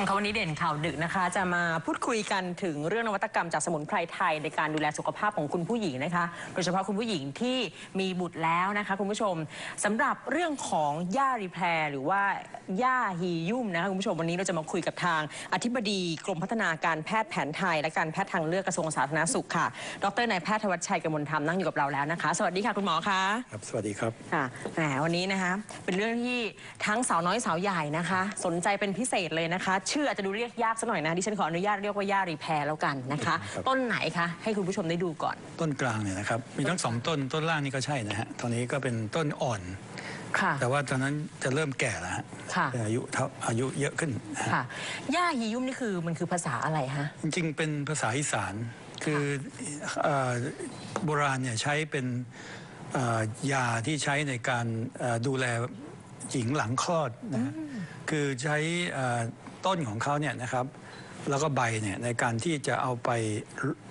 ผู้ชมคะวันนี้เด่นข่าวดึกนะคะ จะมาพูดคุยกันถึงเรื่องนวัตกรรมจากสมุนไพรไทยในการดูแลสุขภาพของคุณผู้หญิงนะคะ โดยเฉพาะคุณผู้หญิงที่มีบุตรแล้วนะคะคุณผู้ชมสำหรับเรื่องของย่ารีแพรหรือว่าย่าฮียุ่มนะคะคุณผู้ชมวันนี้เราจะมาคุยกับทางอธิบดีกรมพัฒนาการแพทย์แผนไทย และการแพทย์ทางเลือกกระทรวงสาธารณสุขค่ะ ดรนายแพทย์ธวัชชัยกมลธรรมนั่งอยู่กับเราแล้วนะคะ สวัสดีค่ะคุณหมอคะครับสวัสดีครับค่ะแหมวันนี้นะคะเป็นเรื่องที่ทั้งสาวน้อยสาวใหญ่นะคะ สนใจเป็นพิเศษเลยนะคะชื่ออาจจะดูเรียกยากสักหน่อยนะดิฉันขออนุญาตเรียกว่าย่ารีแพรแล้วกันนะคะ ครับ ต้นไหนคะ ให้คุณผู้ชมได้ดูก่อน ต้นกลางเนี่ยนะครับมีทั้งสองต้นต้นล่างนี่ก็ใช่นะฮะตอนนี้ก็เป็นต้นอ่อน ค่ะ แต่ว่าตอนนั้นจะเริ่มแก่แล้วฮะค่ะ เป็นอายุเท่าอายุเยอะขึ้นนะฮะค่ะย่าฮียุ่มนี่คือมันคือภาษาอะไรฮะ จริงๆ เป็นภาษาอีสาน คือเอ่อโบราณเนี่ยใช้เป็นเอ่อยาที่ใช้ในการเอ่อดูแลหญิงหลังคลอดนะฮะคือใช้เอ่อ ต้นของเขาเนี่ยนะครับ แล้วก็ใบเนี่ยในการที่จะเอาไป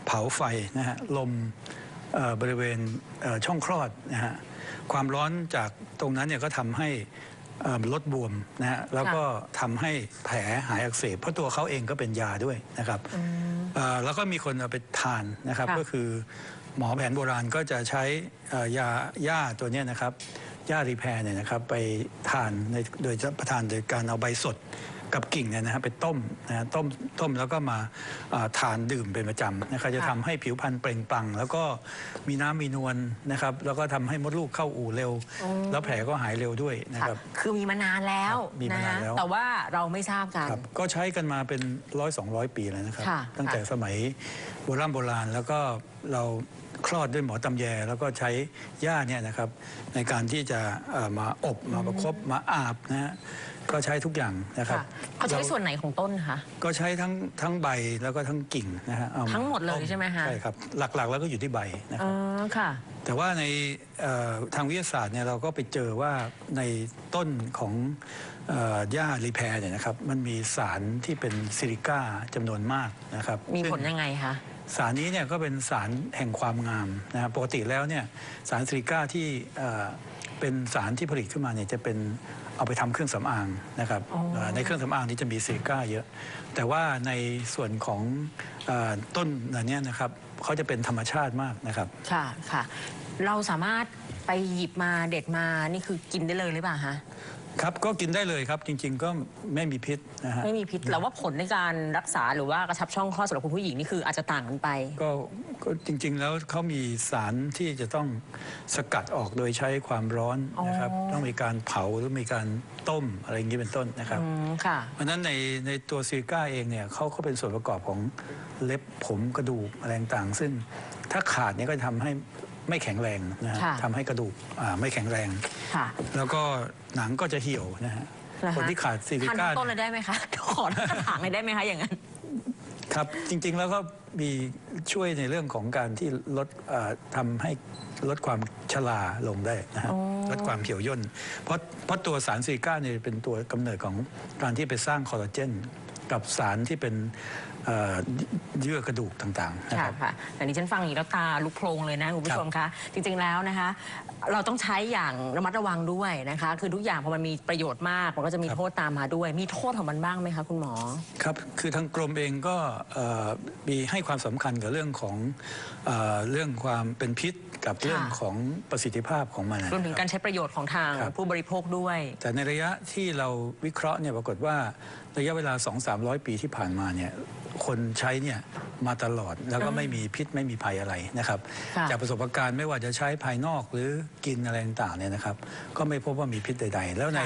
เผาไฟนะฮะลมเอ่อบริเวณเอ่อช่องคลอดนะฮะความร้อนจากตรงนั้นเนี่ยก็ทำให้เอ่อลดบวมนะฮะแล้วก็ทำให้แผลหายอักเสบเพราะตัวเขาเองก็เป็นยาด้วยนะครับเอ่อแล้วก็มีคนเอาไปทานนะครับค่ะก็คือหมอแผนโบราณก็จะใช้เอ่อยาย่าตัวเนี้ยนะครับย่ารีแพร์เนี่ยนะครับไปทานในโดยจะประทานโดยการเอาใบสด กับกิ่งเนี่ยนะฮะไปต้มนะฮะต้มต้มแล้วก็มาเอ่อทานดื่มเป็นประจำนะครับจะทำให้ผิวพรรณเปล่งปลั่งแล้วก็มีน้ำมีนวลนะครับ แล้วก็ทำให้มดลูกเข้าอู่เร็ว แล้วแผลก็หายเร็วด้วยนะครับ คือมีมานานแล้วครับมีมานานแล้วแต่ว่าเราไม่ทราบกัน ครับก็ใช้กันมาเป็นร้อยสองร้อยปีแล้วนะครับ ค่ะตั้งแต่ค่ะ สมัยโบราณโบราณแล้วก็เรา คลอดด้วยหมอตำแย แล้วก็ใช้หญ้าเนี่ยนะครับในการที่จะเอ่อมาอบมาประคบมาอาบนะฮะก็ใช้ทุกอย่างนะครับค่ะเขาใช้ส่วนไหนของต้นคะ ก็ใช้ทั้งทั้งใบแล้วก็ทั้งกิ่งนะฮะเอาาทั้งหมดเลยต้ใช่ไหมคะใช่ครับหลักๆ แล้วก็อยู่ที่ใบนะคอ๋รับ อค่ะ แต่ว่าในเอ่อทางวิทยาศาสตร์เนี่ยเราก็ไปเจอว่าในต้นของเอ่อหญ้ารีแพร์เนี่ยนะครับมันมีสารที่เป็นซิลิก้าจำนวนมากนะครับมีผลซึ่งยังไงคะ สารนี้เนี่ยก็เป็นสารแห่งความงามนะครับปกติแล้วเนี่ยสารซิลิก้าที่เอ่อเป็นสารที่ผลิตขึ้นมาเนี่ยจะเป็นเอาไปทำเครื่องสำอางนะครับอ๋อเอ่อในเครื่องสำอางนี้จะมีซิลิก้าเยอะ แต่ว่าในส่วนของเออต้นอันเนี้ยนะครับเขาจะเป็นธรรมชาติมากนะครับค่ะค่ะเราสามารถไปหยิบมาเด็ดมานี่คือกินได้เลยหรือเปล่าฮะ ครับก็กินได้เลยครับจริง ๆ ก็ไม่มีพิษนะฮะไม่มีพิษแล้วว่าผลในการรักษาหรือว่ากระชับช่องคลอดสำหรับคุณผู้หญิงนี่คืออาจจะต่างกันไป ก็ก็จริง ๆ แล้วเขามีสารที่จะต้องสกัดออกโดยใช้ความร้อนนะครับ อ๋อ ต้องมีการเผาหรือมีการต้มอะไรอย่างนี้เป็นต้นนะครับ อืมค่ะ เพราะฉะนั้นในในตัวซิลิก้าเองเนี่ยเขาเขาเป็นส่วนประกอบของเล็บผมกระดูกอะไรต่างๆซึ่งถ้าขาดเนี่ยก็จะทำให้ ไม่แข็งแรงนะฮะค่ะ ทำให้กระดูกอ่าไม่แข็งแรง ค่ะแล้วก็หนังก็จะเหี่ยวนะฮะเหรอฮะคนที่ขาดซิลิทานก้าทั้งต้นเลยได้ไหมคะ ขอทั้งกระถางเลยได้ไหมคะอย่างนั้น ครับจริง ๆ แล้วก็มีช่วยในเรื่องของการที่ลดเอ่อทำให้ลดความชราลงได้นะฮะอ๋อลดความเหี่ยวย่นเพราะเพราะตัวสารซิลิก้าเนี่ยเป็นตัวกำเนิดของการที่ไปสร้างคอลลาเจนกับสารที่เป็น เอ่อเยื่อกระดูกต่างๆนะค่ะครับ ค่ะแต่นี้ฉันฟังอย่างนี้แล้วตาลุกโพลงเลยนะคุณผู้ชมคะ จริงๆแล้วนะคะ เราต้องใช้อย่างระมัดระวังด้วยนะคะ คือทุกอย่างพอมันมีประโยชน์มากมันก็จะมีครับ โทษตามมาด้วย มีโทษของมันบ้างไหมคะคุณหมอ ครับ คือทางกรมเองก็เอ่อมีให้ความสำคัญกับเรื่องของเอ่อเรื่องความเป็นพิษกับเรื่องของประสิทธิภาพของมันนะรวมถึงคบการใช้ประโยชน์ของทางครับ ผู้บริโภคด้วย แต่ในระยะที่เราวิเคราะห์เนี่ยปรากฏว่าระยะเวลา 2-300 ปีที่ผ่านมาเนี่ย คนใช้เนี่ยมาตลอดแล้วก็ไม่มีพิษไม่มีภัยอะไรนะครับ ค่ะ จากประสบการณ์ไม่ว่าจะใช้ภายนอกหรือกินอะไรต่างๆเนี่ยนะครับ ก็ไม่พบว่ามีพิษใด ๆ แล้วใน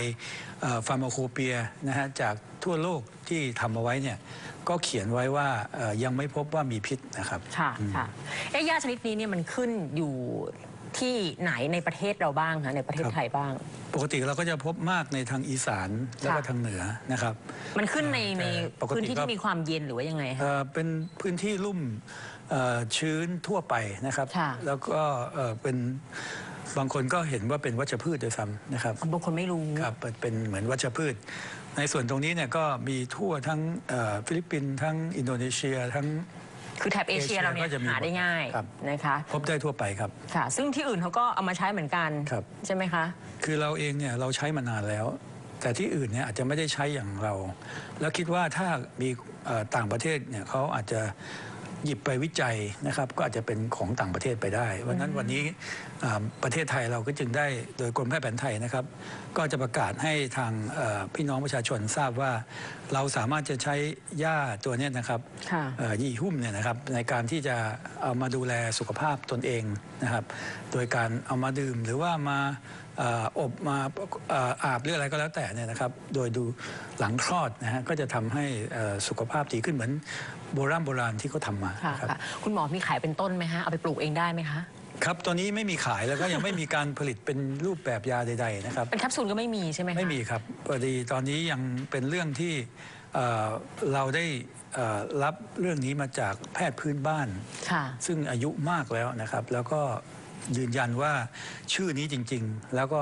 ฟาร์มาโคเปียนะฮะจากทั่วโลกที่ทำเอาไว้เนี่ยก็เขียนไว้ว่าเอ่อยังไม่พบว่ามีพิษนะครับ ค่ะค่ะเอ๊ะยาชนิดนี้เนี่ยมันขึ้นอยู่ ที่ไหนในประเทศเราบ้างคะในประเทศครับไทยบ้าง ปกติเราก็จะพบมากในทางอีสานแล้วก็ค่ะทางเหนือนะครับ มันขึ้นในในแต่ปกติพื้นที่ก็ ที่มีความเย็นหรือว่ายังไงคะ เอ่อเป็นพื้นที่ลุ่มเอ่อชื้นทั่วไปนะครับ ค่ะ แล้วก็เอ่อเป็นบางคนก็เห็นว่าเป็นวัชพืชด้วยซ้ำนะครับ บางคนไม่รู้ ครับเป็นเป็นเหมือนวัชพืช ในส่วนตรงนี้เนี่ยก็มีทั่วทั้งเอ่อฟิลิปปินส์ทั้งอินโดนีเซียทั้ง คือแถบเอเชียเอเชียเราเนี่ยก็จะมีหาได้ง่ายครับ นะคะพบได้ทั่วไปครับ ค่ะ ซึ่งที่อื่นเขาก็เอามาใช้เหมือนกัน ครับ ใช่ไหมคะ คือเราเองเนี่ยเราใช้มานานแล้ว แต่ที่อื่นเนี่ยอาจจะไม่ได้ใช้อย่างเรา แล้วคิดว่าถ้ามีเอ่อต่างประเทศเนี่ยเขาอาจจะ หยิบไปวิจัยนะครับก็อาจจะเป็นของต่างประเทศไปได้วันนั้นวันนี้อ่าประเทศไทยเราก็จึงได้โดยกรมแพทย์แผนไทยนะครับ ก็จะประกาศให้ทางเอ่อพี่น้องประชาชนทราบว่า เราสามารถจะใช้หญ้าตัวเนี้นะครับค่ะเอ่อยี่หุ้มเนี่ยนะครับในการที่จะเอามาดูแลสุขภาพตนเองนะครับ โดยการเอามาดื่มหรือว่ามาเอ่ออบมาเอ่ออาบหรืออะไรก็แล้วแต่เนี่ยนะครับ โดยดูหลังคลอดนะฮะก็จะทำให้เอ่อสุขภาพดีขึ้นเหมือนโบราณโบราณที่เขาทำมาค่ะครับค่ะคุณหมอมีขายเป็นต้นไหมฮะเอาไปปลูกเองได้ไหมคะครับ ตอนนี้ไม่มีขายแล้วก็ยังไม่มีการผลิตเป็นรูปแบบยาใด ๆ นะครับ เป็นแคปซูลก็ไม่มีใช่ไหมคะไม่มีครับพอดีตอนนี้ยังเป็นเรื่องที่เอ่อเราได้เอ่อรับเรื่องนี้มาจากแพทย์พื้นบ้านค่ะซึ่งอายุมากแล้วนะครับ แล้วก็ ยืนยันว่าชื่อนี้จริง ๆ แล้วก็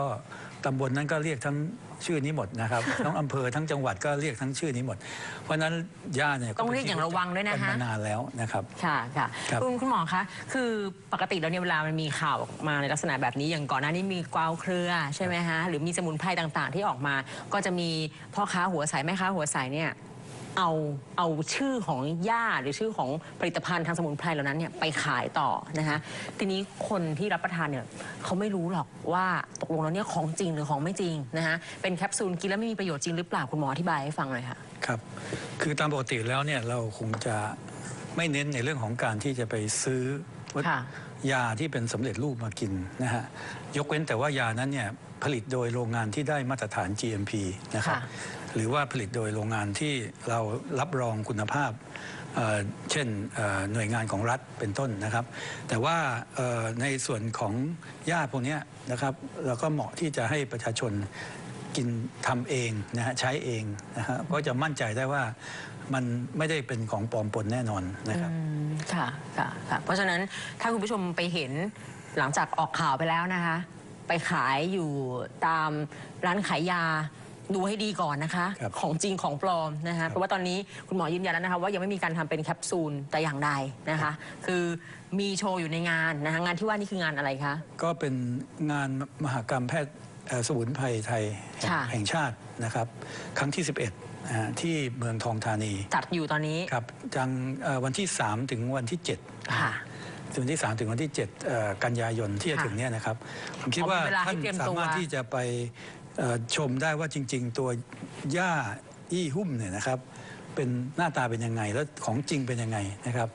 ตำบลนั้นก็เรียกทั้งชื่อนี้หมดนะครับทั้งอำเภอทั้งจังหวัดก็เรียกทั้งชื่อนี้หมด เพราะฉะนั้นย่าเนี่ยต้องเรียกอย่างระวังด้วยนะกัฮะมานานแล้วนะครับค่ะค่ะครับคุณคุณหมอคะคือปกติแล้วเนี่ยเวลามันมีข่าวออกมาในลักษณะแบบนี้อย่างก่อนหน้านี้มีกวาวเครือใช่ไหมฮะหรือมีสมุนไพรต่างๆ ที่ออกมา ก็จะมีพ่อค้าหัวใสแม่ค้าหัวใสเนี่ย เอาเอาชื่อของย่าหรือชื่อของผลิตภัณฑ์ทางสมุนไพรเหล่านั้นเนี่ยไปขายต่อนะคะทีนี้คนที่รับประทานเนี่ยเขาไม่รู้หรอกว่าตกลงแล้วเนี่ยของจริงหรือของไม่จริงนะคะเป็นแคปซูลกินแล้วไม่มีประโยชน์จริงหรือเปล่าคุณหมออธิบายให้ฟังหน่อยค่ะครับ คือตามปกติแล้วเนี่ยเราคงจะไม่เน้นในเรื่องของการที่จะไปซื้อวัตค่ะ ยาที่เป็นสำเร็จรูปมากินนะฮะยกเว้นแต่ว่ายานั้นเนี่ยผลิตโดยโรงงานที่ได้มาตรฐาน GMP นะครับค่ะ หรือว่าผลิตโดยโรงงานที่เรารับรองคุณภาพเเช่นหน่วยงานของรัฐเป็นต้นนะครับ แต่ว่าในส่วนของยาพวกนี้นะครับเราก็เหมาะที่จะให้ประชาชนกินทำเองนะฮะใช้เองนะฮะก็จะมั่นใจได้ว่ามันไม่ได้เป็นของปลอมปนแน่นอนนะครับค่ะค่ะค่ะเพราะฉะนั้นถ้าคุณผู้ชมไปเห็นหลังจากออกข่าวไปแล้วนะคะ ไปขายอยู่ตามร้านขายยา ดูให้ดีก่อนนะคะ ครับของจริงของปลอมนะคะเพราะว่าตอนนี้คุณหมอยืนยันแล้วนะคะว่ายังไม่มีการทำเป็นแคปซูลแต่อย่างใดนะคะ คือมีโชว์อยู่ในงานนะคะงานที่ว่านี่คืองานอะไรคะ ก็เป็นงานมหกรรมแพทย์เอ่อสมุนไพรไทยแห่งค่ะ แห่งชาตินะครับ ครั้งที่ 11นะฮะที่เมืองทองธานีจัดอยู่ตอนนี้ ครับจังเอ่อวันที่ 3 ถึงวันที่7ค่ะวันที่ 3 ถึงวันที่7เอ่อกันยายนที่จะค่ะถึงเนี่ยนะครับ ผมคิดอ๋อว่ามีเวลาให้ท่านเตรียมสาตัว มารถที่จะไปเอ่อ ชมได้ว่าจริงๆตัวหญ้าอี้หุ้มเนี่ยนะครับ เป็นหน้าตาเป็นยังไง แล้วของจริงเป็นยังไงนะครับ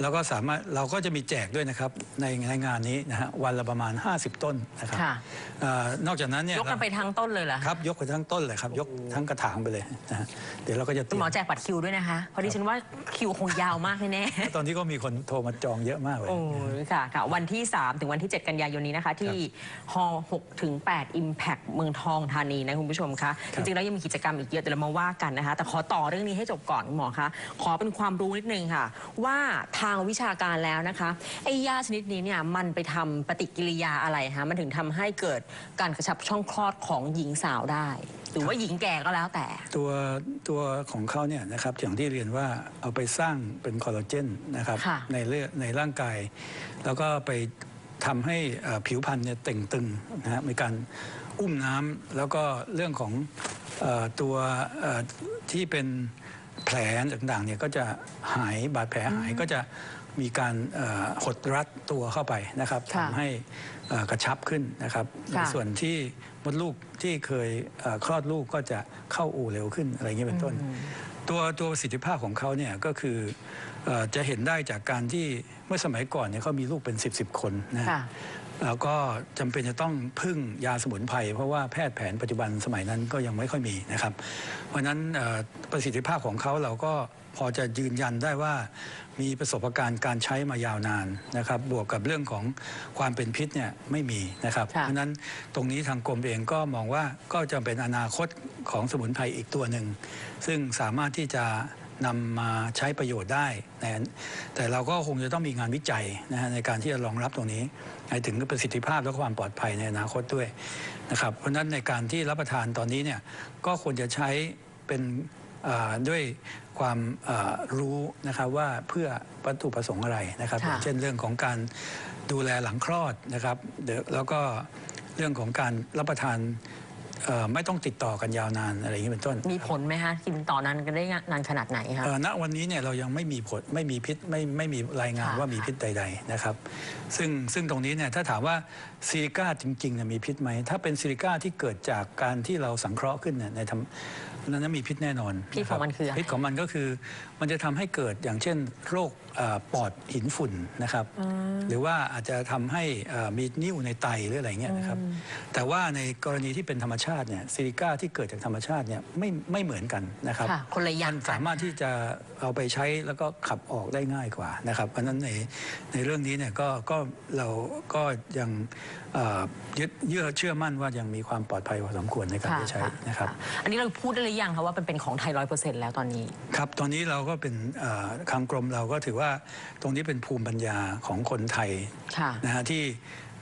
แล้วก็สามารถเราก็จะมีแจกด้วยนะครับในในงานนี้นะฮะวันละประมาณ 50 ต้นนะครับค่ะ เอ่อนอกจากนั้นเนี่ยยกกันไปทั้งต้นเลยเหรอคคะรับ ยกไปทั้งต้นเลยครับยกทั้งกระถางไปเลยนะฮะเดี๋ยวเราก็จะคุณหมอแจกบัตรคิวด้วยนะคะเพราะดิฉันว่าคิวคงยาวมากแน่ๆ ตอนนี้ก็มีคนโทรมาจองเยอะมากเลย โอ้ยค่ะค่ะ วันที่ 3 ถึงวันที่ 7 กันยายนนี้นะคะ ที่ฮอ6ถึง8 Impact เมืองทองธานีนะคุณผู้ชมคะคจรับริง ๆ แล้วยังมีกิจกรรมอีกเยอะแต่เรามาว่ากันนะคะ แต่ขอต่อเรื่องนี้ให้จบก่อนคุณหมอคะขอเป็นความรู้นิดนึงค่ะ ว่าทางวิชาการแล้วนะคะไอ้ยาชนิดนี้เนี่ยมันไปทำปฏิกิริยาอะไรฮะมันถึงทำให้เกิดการกระชับช่องคลอดของหญิงสาวได้ หรือว่าหญิงแก่ก็แล้วแต่ ตัวตัวของเขาเนี่ยนะครับอย่างที่เรียนว่าเอาไปสร้างเป็นคอลลาเจนนะครับค่ะในเลือดในร่างกาย แล้วก็ไปทำให้เอ่อผิวพรรณเนี่ยเต่งตึงนะฮะมีการอุ้มน้ำแล้วก็เรื่องของเอ่อตัวเอ่อที่เป็น แผลต่างๆเนี่ยก็จะหายบาดแผลหายก็จะมีการเอ่อหดรัดตัวเข้าไปนะครับค่ะทำให้เอ่อกระชับขึ้นนะครับในค่ะส่วนที่มดลูกที่เคยเอ่อคลอดลูกก็จะเข้าอู่เร็วขึ้นอะไรอย่างนี้เป็นต้น ตัวตัวประสิทธิภาพของเขาเนี่ยก็คือเอ่อจะเห็นได้จากการที่เมื่อสมัยก่อนเนี่ยเขามีลูกเป็น 10บสคนนะค่ะ แล้วก็จำเป็นจะต้องพึ่งยาสมุนไพรเพราะว่าแพทย์แผนปัจจุบันสมัยนั้นก็ยังไม่ค่อยมีนะครับ เพราะฉะนั้นเอ่อประสิทธิภาพของเขาเราก็พอจะยืนยันได้ว่ามีประสบการณ์การใช้มายาวนานนะครับ บวกกับเรื่องของความเป็นพิษเนี่ยไม่มีนะครับค่ะเพราะฉะนั้นตรงนี้ทางกรมเองก็มองว่าก็จะเป็นอนาคตของสมุนไพรอีกตัวหนึ่ง ซึ่งสามารถที่จะ นำมาใช้ประโยชน์ได้นะแต่เราก็คงจะต้องมีงานวิจัยนะฮะในการที่จะรองรับตรงนี้ให้ถึงประสิทธิภาพและความปลอดภัยในอนาคตด้วยนะครับเพราะฉะนั้นในการที่รับประทานตอนนี้เนี่ยก็ควรจะใช้เป็นอ่าด้วยความอ่ารู้นะครับว่าเพื่อวัตถุประสงค์อะไรนะครับค่ะอย่างเช่นเรื่องของการดูแลหลังคลอดนะครับเดี๋ยวแล้วก็เรื่องของการรับประทาน เอ่อไม่ต้องติดต่อกันยาวนานอะไรอย่างนี้เป็นต้นมีผลไหมคะกินต่อนานกันได้นานขนาดไหนคะ เอ่อณวันนี้เนี่ยเรายังไม่มีผลไม่มีพิษไม่ไม่มีรายงานค่ะ ว่ามีพิษใด ๆนะครับ ซึ่งซึ่งตรงนี้เนี่ยถ้าถามว่าซิลิก้าจริงๆเนี่ยมีพิษไหมถ้าเป็นซิลิก้าที่เกิดจากการที่เราสังเคราะห์ขึ้นเนี่ยในทำ นั้นมีพิษแน่นอนพิษของมันคืออะไรพิษของมันก็คือ มันจะทำให้เกิดอย่างเช่น โรคเอ่อปอดหินฝุ่นนะครับ หรือว่าอาจจะทำให้เอ่อมีนิ่วในไตหรืออะไรเงี้ยนะครับ แต่ว่าในกรณีที่เป็นธรรมชาติเนี่ยซิลิก้าที่เกิดจากธรรมชาติเนี่ยไม่ไม่เหมือนกันนะครับ ค่ะคนละอย่างมัน สามารถที่จะเอาไปใช้แล้วก็ขับออกได้ง่ายกว่านะครับเพราะฉะนั้นในในเรื่องนี้เนี่ยก็ก็เราก็ยังเอ่อยึดเยื่อเชื่อมั่นว่ายังมีความปลอดภัยพอสมควรในการค่ะที่ใช้ค่ะนะครับอันนี้เราพูดได้หรือยังคะว่าเป็นเป็นของไทยร้อยเปอร์เซ็นต์แล้วตอนนี้ ครับ ตอนนี้เราก็เป็นเอ่อทางกรมเราก็ถือว่าตรงนี้เป็นภูมิปัญญาของคนไทยค่ะนะฮะที่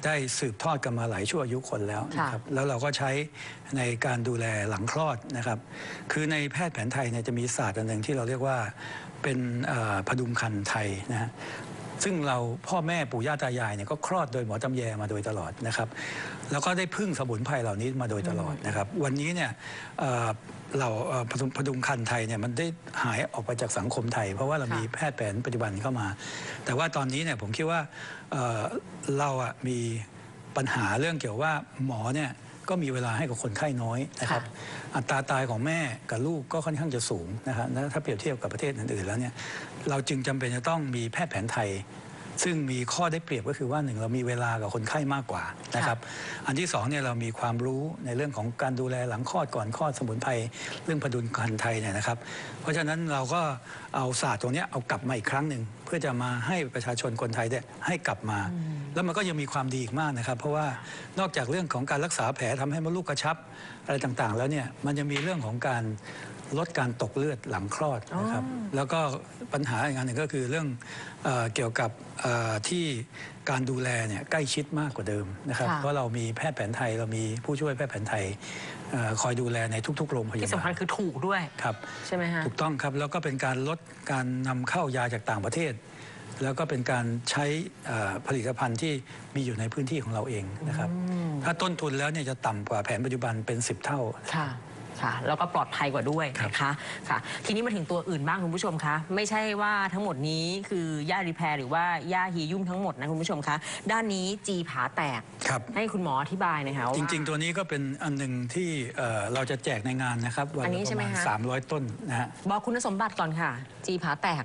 ได้สืบทอดกันมาหลายชั่วอายุคนแล้วนะครับแล้วเราก็ใช้ในการดูแลหลังคลอดนะครับ คือในแพทย์แผนไทยเนี่ยจะมีศาสตร์อันหนึ่งที่เราเรียกว่าเป็นเอ่อพดุงคันไทยนะฮะ ซึ่งเราพ่อแม่ปู่ย่าตายายเนี่ยก็คลอดโดยหมอตำแยมาโดยตลอดนะครับแล้วก็ได้พึ่งสมุนไพรเหล่านี้มาโดยตลอดนะครับ วันนี้เนี่ยเอ่อเราเอ่อพดุงพดุงคันไทยเนี่ยมันได้หายออกไปจากสังคมไทย เพราะว่าเรามีค่ะแพทย์แผนปัจจุบันเข้ามา แต่ว่าตอนนี้เนี่ยผมคิดว่าเอ่อเราอะมีปัญหาเรื่องเกี่ยวว่าหมอเนี่ยก็มีเวลาให้กับคนไข้น้อยนะครับ อัตราตายของแม่กับลูกก็ค่อนข้างจะสูงนะครับและถ้าเปรียบเทียบกับประเทศอื่นๆแล้วเนี่ย เราจึงจำเป็นจะต้องมีแพทย์แผนไทย ซึ่งมีข้อได้เปรียบก็คือว่าหนึ่งเรามีเวลากับคนไข้มากกว่านะครับอันที่สองเนี่ยเรามีความรู้ในเรื่องของการดูแลหลังคลอดก่อนคลอดสมุนไพรเรื่องพดุลคันไทยเนี่ยนะครับ เพราะฉะนั้นเราก็เอาศาสตร์ตรงเนี้ยเอากลับมาอีกครั้งหนึ่งเพื่อจะมาให้ประชาชนคนไทยได้ให้กลับมา แล้วมันก็ยังมีความดีอีกมากนะครับ เพราะว่านอกจากเรื่องของการรักษาแผลทำให้มดลูกกระชับอะไรต่างๆ แล้วเนี่ยมันยังมีเรื่องของการ ลดการตกเลือดหลังคลอดนะครับ แล้วก็ปัญหาอีกอันหนึ่งก็คือเรื่องเออเกี่ยวกับเอ่อที่การดูแลเนี่ยใกล้ชิดมากกว่าเดิมนะครับ ค่ะ เพราะเรามีแพทย์แผนไทยเรามีผู้ช่วยแพทย์แผนไทยเอ่อคอยดูแลในทุก ๆ โรงพยาที่สำบาคัญลคือถูกด้วย ครับ ใช่ไหมฮะ ถูกต้องครับ แล้วก็เป็นการลดการนำเข้ายาจากต่างประเทศ แล้วก็เป็นการใช้เอ่อผลิตภัณฑ์ที่มีอยู่ในพื้นที่ของเราเองนะครับ ถ้าต้นทุนแล้วเนี่ยจะต่ำกว่าแผนปัจจุบันเป็น 10 เท่า ค่ะ ค่ะ แล้วก็ปลอดภัยกว่าด้วยครับนะคะค่ะ ทีนี้มาถึงตัวอื่นบ้างคุณผู้ชมคะ ไม่ใช่ว่าทั้งหมดนี้คือย่ารีแพร์หรือว่าย่าฮียุ่มทั้งหมดนะคุณผู้ชมคะ ด้านนี้จีผาแตก ครับ ให้คุณหมออธิบายหน่อยค่ะว่า จริง ๆ ตัวนี้ก็เป็นอันหนึ่งที่เอ่อเราจะแจกในงานนะครับวันอันนี้ละปใช่ระไหมมาณคะ 300 ต้นนะฮะบอกคุณสมบัติก่อนค่ะ จีผาแตก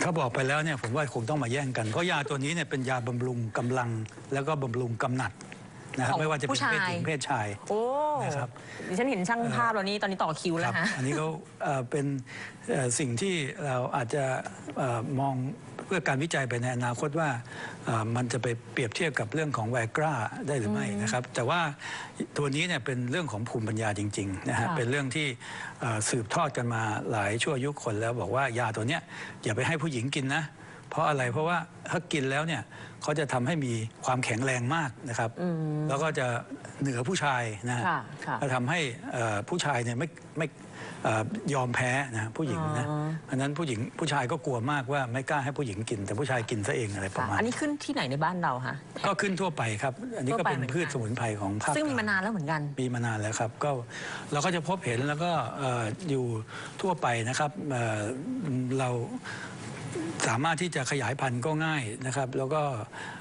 เขาบอกไปแล้วเนี่ยผมว่าคงต้องมาแย่งกัน เพราะยาตัวนี้เนี่ยเป็นยาบำรุงกำลังแล้วก็บำรุงกำหนัด นะครับของไม่ว่าจะเป็นผู้ชาย เพศหญิงเพศชาย โอ้นะครับ ดิฉันเห็นช่างภาพแล้วนี่ตอนนี้ต่อคิวคแล้รัวบฮะ อันนี้ก็เอ่อเป็นเอ่อสิ่งที่เราอาจจะเอ่อมองเพื่อการวิจัยไปในอนาคตว่าเอ่อมันจะไปเปรียบเทียบกับเรื่องของไวกราได้หรือไม่นะครับ แต่ว่าตัวนี้เนี่ยเป็นเรื่องของภูมิปัญญาจริงๆนะฮะค่ะเป็นเรื่องที่เอ่อสืบทอดกันมาหลายชั่วอายุคนแล้วบอกว่ายาตัวเนี้ยอย่าไปให้ผู้หญิงกินนะ เพราะอะไรเพราะว่าถ้ากินแล้วเนี่ยเขาจะทำให้มีความแข็งแรงมากนะครับแล้วก็จะเหนือผู้ชายนะฮะค่ะค่ะจะทำให้เอ่อผู้ชายเนี่ยไม่ไม่เอ่อยอมแพ้นะผู้หญิงนะอ๋ออันนั้นผู้หญิงผู้ชายก็กลัวมากว่าไม่กล้าให้ผู้หญิงกิน แต่ผู้ชายกินซะเองอะไรประค่ะมาณอันนี้ขึ้นที่ไหนในบ้านเราคะก็ขึ้นทั่วไปครับ อันนี้ทั่ก็วไปเป็นเหมือนกัน พืชสมุนไพรของภาคซึ่งมีกลมาง นานแล้วเหมือนกัน มีมานานแล้วครับก็เราก็จะพบเห็นแล้วก็เอ่ออยู่ทั่วไปนะครับเอ่อเรา สามารถที่จะขยายพันธุ์ก็ง่ายนะครับ แล้วก็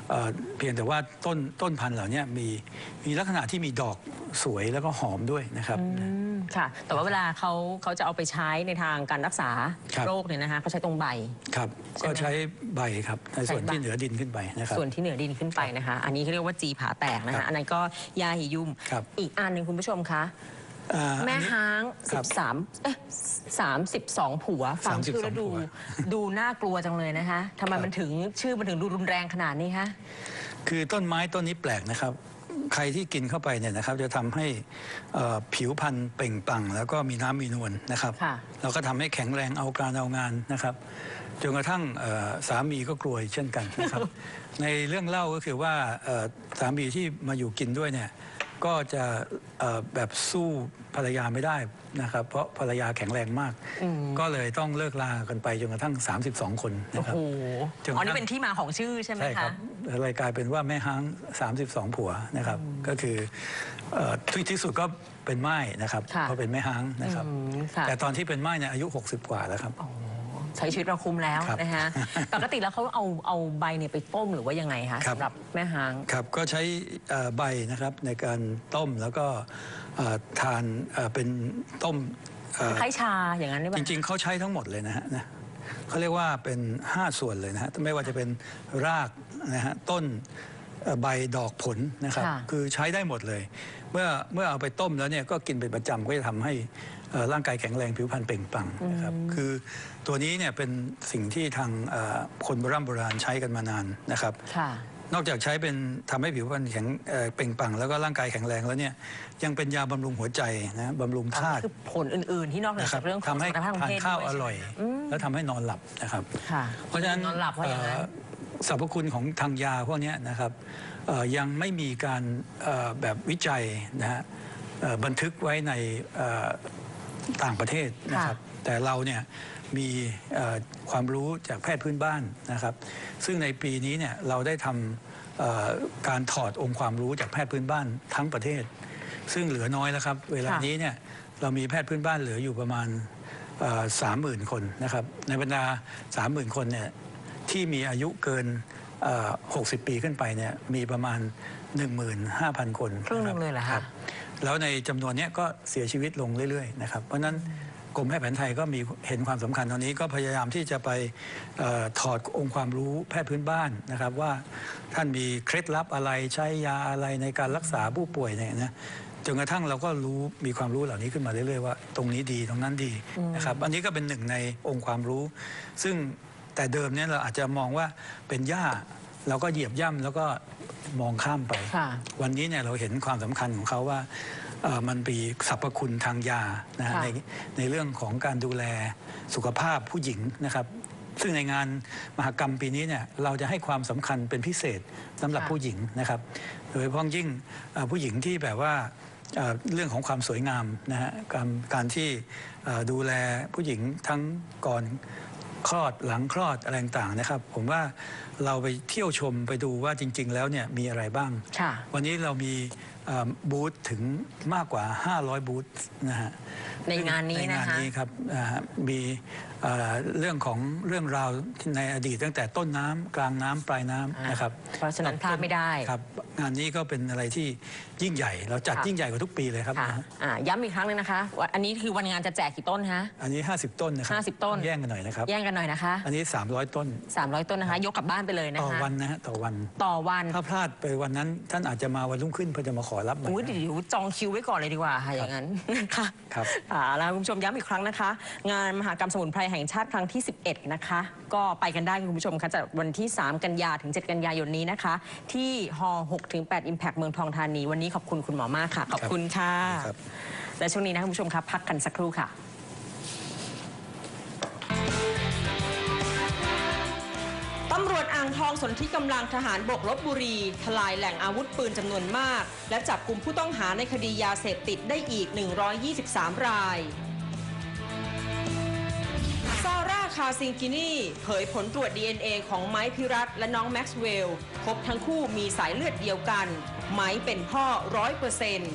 เอ่อเพียงแต่ว่าต้นต้นพันธุ์เหล่านี้มีมีลักษณะที่มีดอกสวยแล้วก็หอมด้วยนะครับอืมค่ะ แต่ว่าเวลาเขาเขาจะเอาไปใช้ในทางการรักษาครับโรคเนี่ยนะคะเขาใช้ตรงใบครับใช่ไหมก็ใช้ใบครับในส่วนใช้ใบที่เหนือดินขึ้นไปนะครับส่วนที่เหนือดินขึ้นไปนะคะ อันนี้เขาเรียกว่าจีผาแตกนะครัคะบอันนั้นก็ยาหิยุ่มครับอีกอันหนึ่งคุณผู้ชมคะ อ่า แม่อันนี้ห้าง ครั13บเอ๊ะ32 ผัว ฟังชื่อแล้วดู 32ผัว ดูน่ากลัวจังเลยนะคะทำไมครับมันถึงชื่อมันถึงดูรุนแรงขนาดนี้คะ คือต้นไม้ต้นนี้แปลกนะครับ ใครที่กินเข้าไปเนี่ยนะครับ จะทำให้เอ่อผิวพรรณเปล่งปลั่งแล้วก็มีน้ำมีนวลนะครับ ค่ะ แล้วก็ทำให้แข็งแรงเอาการเอางานนะครับจนกระทั่งเอ่อสามีก็กลัวอีกเช่นกันนะครับ ในเรื่องเล่าก็คือว่าเอ่อสามีที่มาอยู่กินด้วยเนี่ย ก็จะเอ่อแบบสู้ภรรยาไม่ได้นะครับ เพราะภรรยาแข็งแรงมาก ก็เลยต้องเลิกลากันไปจนกระทั่ง 32 คนโอ้นะครับ โหจนกอ๋อระทั่งนี่เป็นที่มาของชื่อใช่ไหมใช่คคะ รับเลยกลายเป็นว่าแม่ห้าง32 ผัวนะครับ ก็คือเอ่อที่ที่สุดก็เป็นไม้นะครับค่ะก็เป็นแม่ห้างนะครับ อืมค่ะ แต่ตอนที่เป็นไม้เนี่ยอายุ 60 กว่าแล้วครับ ใช้ชีวิตเราคุ้มแล้วครับนะคะปกติแล้วเขาเอาเอาใบเนี่ยไปต้มหรือว่ายังไงคะครับ สำหรับแม่หาง ครับก็ใช้เอ่อใบนะครับในการต้มแล้วก็เอ่อทานเอ่อเป็นต้มเอ่อคล้ายชาอย่างนั้นหรือเปจล่า ริง ๆเขาใช้ทั้งหมดเลยนะฮะนะเขาเรียกว่าเป็น 5 ส่วนเลยนะฮะไม่ว่าจะเป็นรากนะฮะต้นเอ่อใบดอกผลนะครับ ค่ะ คือใช้ได้หมดเลย เมื่อเมื่อเอาไปต้มแล้วเนี่ยก็กินเป็นประจำก็จะทำให้เอ่อ ร่างกายแข็งแรงผิวพรรณเปล่งปลั่งนะครับคือตัวนี้เนี่ยเป็นสิ่งที่ทางเอ่อคนโบราณโบราณใช้กันมานานนะครับค่ะนอกจากใช้เป็นทำให้ผิวพรรณแข็งเอ่อเปล่งปลั่งแล้วก็ร่างกายแข็งแรงแล้วเนี่ยยังเป็นยาบำรุงหัวใจนะบำรุงธาตุคือผลอื่น ๆ ที่นอกเหนือนะครัจากเรื่องของทำให้สุขภาพทางทานเพศข้าวด้อใช่ไหมร่อย แล้วทำให้นอนหลับนะครับค่ะเพราะฉะนั้นนอนหลับเพราะอย่างนั้นเอ่อสรรพคุณของทางยาพวกเนี้ยนะครับเอ่อยังไม่มีการเอ่อแบบวิจัยนะฮะเอ่อบันทึกไว้ในเอ่อ ต่างประเทศนะครับแต่เราเนี่ยมีเอ่อความรู้จากแพทย์พื้นบ้านนะครับ ซึ่งในปีนี้เนี่ยเราได้ทำเอ่อการถอดองค์ความรู้จากแพทย์พื้นบ้านทั้งประเทศ ซึ่งเหลือน้อยแล้วครับ เวลาค่ะนี้เนี่ยเรามีแพทย์พื้นบ้านเหลืออยู่ประมาณสามหมื่นคนนะครับ ในบรรดาสามหมื่นคนเนี่ยที่มีอายุเกินเอ่อ60 ปีขึ้นไปเนี่ยมีประมาณ 15,000 คนครึ่งหนึ่งเลยเหรอคะคบ แล้วในจำนวนเนี้ยก็เสียชีวิตลงเรื่อยๆนะครับเพราะฉะนั้นกรมแพทย์แผนไทยก็มีเห็นความสำคัญตอนนี้ก็พยายามที่จะไปเออถอดองค์ความรู้แพทย์พื้นบ้านนะครับ ว่าท่านมีเคล็ดลับอะไรใช้ยาอะไรในการรักษาผู้ป่วยเนี่ยนะจนกระทั่งเราก็รู้มีความรู้เหล่านี้ขึ้นมาเรื่อยๆว่า ตรงนี้ดีตรงนั้นดีนะครับอันนี้ก็เป็นหนึ่งในองค์ความรู้ ซึ่งแต่เดิมเนี่ยเราอาจจะมองว่าเป็นหญ้า เราก็เหยียบย่ำแล้วก็มองข้ามไปค่ะวันนี้เนี่ยเราเห็นความสำคัญของเขาว่าเอ่อมันมีสรรพคุณทางยานะฮะค่ะในในเรื่องของการดูแลสุขภาพผู้หญิงนะครับ ซึ่งในงานมหกรรมปีนี้เนี่ยเราจะให้ความสำคัญเป็นพิเศษสำหรับผู้หญิงนะครับ โดยเฉพาะยิ่งเอ่อผู้หญิงที่แบบว่าเอ่อเรื่องของความสวยงามนะฮะการการที่เอ่อดูแลผู้หญิงทั้งก่อน คลอดหลังคลอดอะไรต่างๆนะครับ ผมว่าเราไปเที่ยวชมไปดูว่าจริง ๆ แล้วเนี่ยมีอะไรบ้างค่ะวันนี้เรามีเอ่อ บูธถึงมากกว่า 500 บูธนะฮะในงานนี้ในนะงานคะนี้ครับอ่ามีเอ่อเรื่องของเรื่องราวในอดีตตั้งแต่ต้นน้ำกลางน้ำปลายน้ำนะครับเพราะฉะนั้นพลาดไม่ได้ ครับงานนี้ก็เป็นอะไรที่ยิ่งใหญ่ เราจัดค่ะ ยิ่งใหญ่กว่าทุกปีเลยครับค่ะอ่าย้ำอีกครั้งหนึงนะคะว่าอันนี้คือวันงานจะแจกกี่ต้นคะอันนี้ 50 ต้นนะครับ50ต้น แย่งกันหน่อยนะครับ แย่งกันหน่อยนะคะ อันนี้ 300 ต้น300 ต้นนะคะ ยกกลับบ้านไปเลยนะต่อคะวันนะฮะต่อวัน ต่อวัน ถ้าพลาดไปวันนั้นท่านอาจจะมาวันรุ่งขึ้นเพื่อจะมาขอรับใหม่อุ้ยเดี๋ยวจองคิวไว้ก่อนเลยดีกว่าค่ะอย่างนั้นนะคะครับอ่าแล้วคุณผู้ชมย้ำอีกครั้งนะคะ งานมหากรรมสมุนไพรแห่งชาติครั้งที่ 11 นะคะ ก็ไปกันได้คุณผู้ชมคะจากวันที่ 3 กันยาถึง 7 กันยายนนี้นะคะ ที่ฮอ6ถึง8 Impact เมืองทองธานี วันนี้ขอบคุณคุณหมอมากค่ะ ขอบคุณค่ะครับและช่วงนี้นะคุณผู้ชมครับพักกันสักครู่ค่ะ วจอ่างทองสนที่กำลังทหารบกลบบุรี ทลายแหล่งอาวุธปืนจำนวนมาก และจับกลุ่มผู้ต้องหาในคดียาเสพติดได้อีก 123 รายซาร่าคาซิงกินีเผยผลตรวจ DNA ของไม้พิรัตและน้องแม็กซ์เวลล์พบทั้งคู่มีสายเลือดเดียวกัน ไม้เป็นพ่อร้อยเปอร์เซ็นต์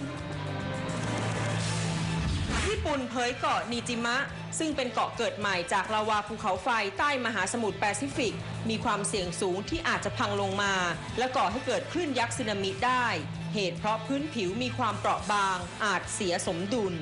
ปุ่นเผยเกาะนิจิมะ ซึ่งเป็นเกาะเกิดใหม่จากลาวาภูเขาไฟใต้มหาสมุทรแปซิฟิก มีความเสี่ยงสูงที่อาจจะพังลงมา และก่อให้เกิดคลื่นยักษ์สึนามิได้ เหตุเพราะพื้นผิวมีความเปราะบางอาจเสียสมดุล